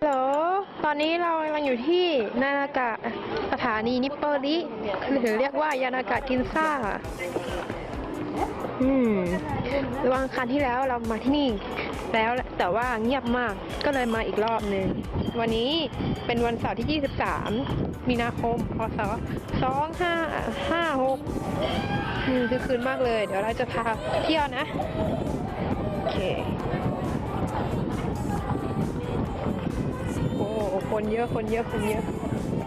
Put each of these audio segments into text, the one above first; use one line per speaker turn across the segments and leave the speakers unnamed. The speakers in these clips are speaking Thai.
ฮัลโหล ตอนนี้เรากำลังอยู่ที่นานากะสถานีนิปโปริหรือเรียกว่ายานากะกินซ่า อืมวันอังคารที่แล้วเรามาที่นี่ แล้วแต่ว่าเงียบมากก็เลยมาอีกรอบหนึ่ง วันนี้เป็นวันเสาร์ที่ 23 มีนาคม พศ 2556 อืมคือคืนมากเลย เดี๋ยวเราจะพาเที่ยวนะ โอเค คนเยอะคนเยอะคนเยอะ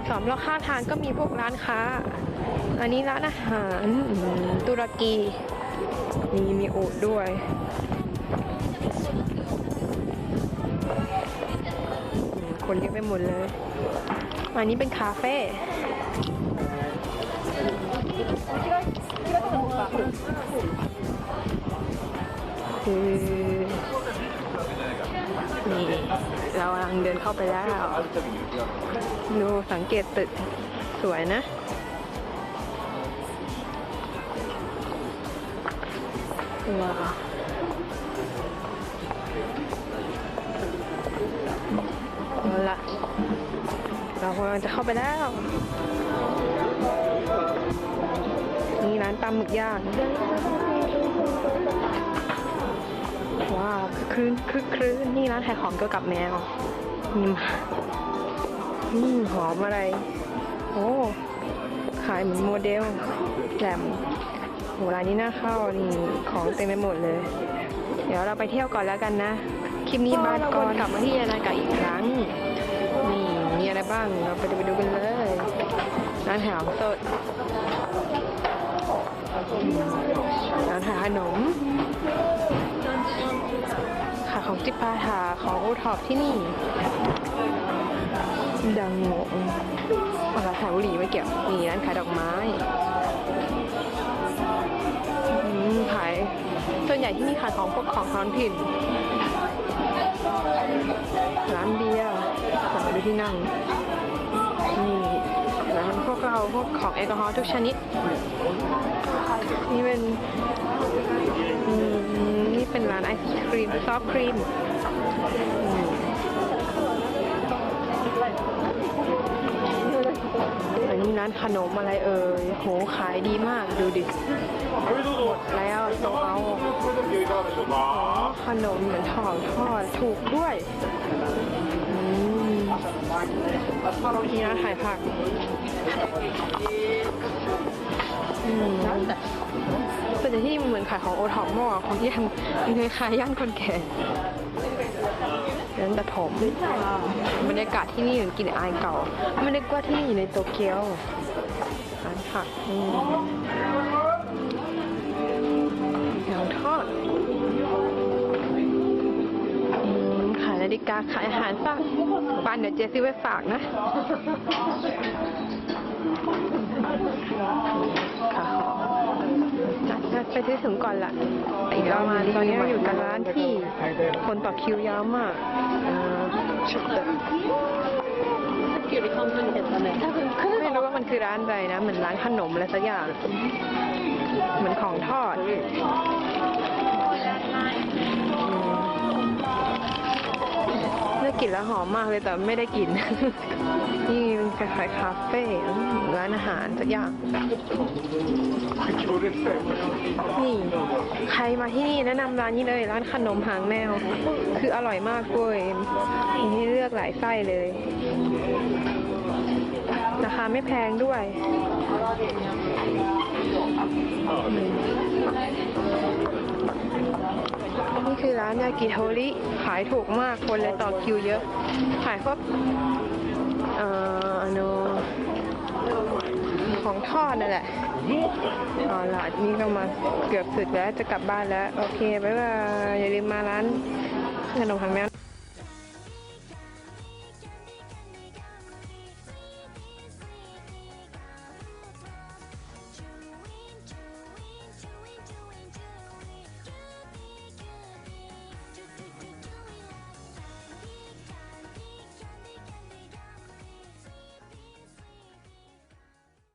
สอมรอบข้างทางก็มีพวกร้านค้า อันนี้ร้านอาหารตุรกี มีมีโอดด้วยคนเยอะไปหมดเลย อันนี้เป็นคาเฟ่คือนี่ เรากำลังเดินเข้าไปแล้วดูสังเกตตึกสวยนะ ว้าวเอาละเรากำลังจะเข้าไปแล้ว นี่ร้านปลาหมึกย่าง ว้าวคือครื้นคือครื้นนี่ร้านขายของเกี่ยวกับแมวนี่มาอืมหอมอะไร โอ้ขายเหมือนโมเดลแหลมโหร้านนี้น่าเข้านี่ของเต็มไปหมดเลย เดี๋ยวเราไปเที่ยวก่อนแล้วกันนะ คลิปนี้บ้านก่อนกลับมาที่ยานากะอีกครั้งนี่มีอะไรบ้างเราไปดูไปดูกันเลยร้านขายของสดร้านขายขนม จิปาถาของโอท็อปที่นี่ ดังโง่ร้านขายบุหรี่ไม่เกี่ยวนี่ร้านขายดอกไม้ขายส่วนใหญ่ที่นี่ขายของพวกของท้องถิ่นร้านเบียร์ขายดูที่นั่งนี่ร้านพวกเราพวกของแอลกอฮอล์ทุกชนิดนี่เป็น ร้านไอศครีมซอฟครีมอืมอันนี้ร้านขนมอะไรเอ่ยโหขายดีมากดูดิหมดแล้วโซเอาขนมเหมือนทองทอดถูกด้วยอืมนี่ร้านขายผักายของโอท็อปมากของที่ทำมันคล้ายย่านคนแก่นั้นแต่ถมบรรยากาศที่นี่เหมือนกลินอายเก่า ไม่นึกว่าที่นี่อยู่ในโตเกียวร้านผักอืมแถวทอดขายนาฬิกาขายอาหารฝากปานเดี๋ยวเจซื้อไว้ฝากนะ ไปซื้อถุงก่อนละอีกรามาตอนนี้เราอยู่กับร้านที่คนต่อคิวยาวมากอ่าชุดเตอร์ไม่รู้ว่ามันคือร้านอะไรนะ เหมือนร้านขนมอะไรสักอย่าง เหมือนของทอด ได้กลิ่นแล้วหอมมากเลยแต่ไม่ได้กลิ่น นี่เป็นคล้ายๆคาเฟ่ร้านอาหารสักอย่าง นี่ ใครมาที่นี่แนะนำร้านนี้เลย ร้านขนมหางแมวคืออร่อยมากเว้ยมีให้เลือกหลายไส้เลย ราคาไม่แพงด้วย นี่คือร้านยากิโทริขายถูกมากคนเลยต่อคิวเยอะ ขายพวกเอ่อโนของทอดนั่นแหละเอาละนี่ก็มาเกือบสุดแล้วจะกลับบ้านแล้ว โอเค บ๊ายบาย อย่าลืมมาร้านขนมหางแม่